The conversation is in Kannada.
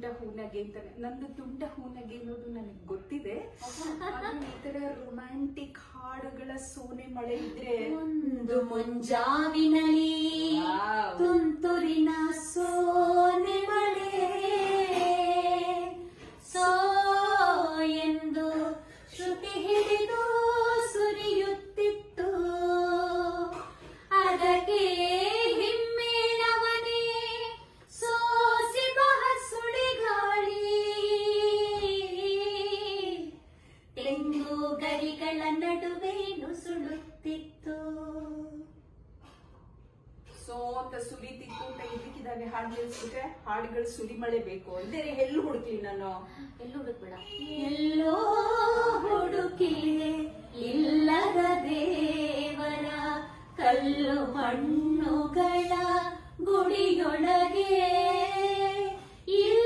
ತುಂಟ ಹೂನಗೆ ಅಂತಾನೆ. ನಂದು ತುಂಟ ಹೂನಗೆ ಅನ್ನೋದು ನನಗೆ ಗೊತ್ತಿದೆ. ಈ ತರ ರೊಮ್ಯಾಂಟಿಕ್ ಹಾಡುಗಳ ಸೋನೆ ಮಳೆ ಇದ್ರೆ ಒಂದು ಮುಂಜಾವಿನಲಿ ತುಂತುರಿನ ಸೋನೆ ಮಳೆ. ಸೋ ಎಂದು ಶ್ರುತಿ ಹಿಡಿದು ಸುರಿಯುತ್ತಿತ್ತು. ಅದಕ್ಕೆ ಗರಿಗಳ ನಡುವೆ ನುಸುಳುತ್ತಿತ್ತು ಸೋತ ಅಂತ ಸುರಿತಿತ್ತು ಅಂತ ಇದಕ್ಕಿದಾಗ ಹಾಡು ಕೇಳಿಸ್ಬಿಟ್ರೆ ಹಾಡುಗಳು ಸುರಿಮಳೆ ಬೇಕು. ಅಂದ್ರೆ ಎಲ್ಲಿ ಹುಡುಕ್ಲಿ ನಾನು. ಎಲ್ಲೂ ಹುಡುಕ್ಬೇಡ. ಎಲ್ಲೋ ಹುಡುಕಿ ಇಲ್ಲದ ದೇವರ ಕಲ್ಲು ಮಣ್ಣುಗಳ ಗುಡಿಯೊಳಗೆ. ಇಲ್ಲೇ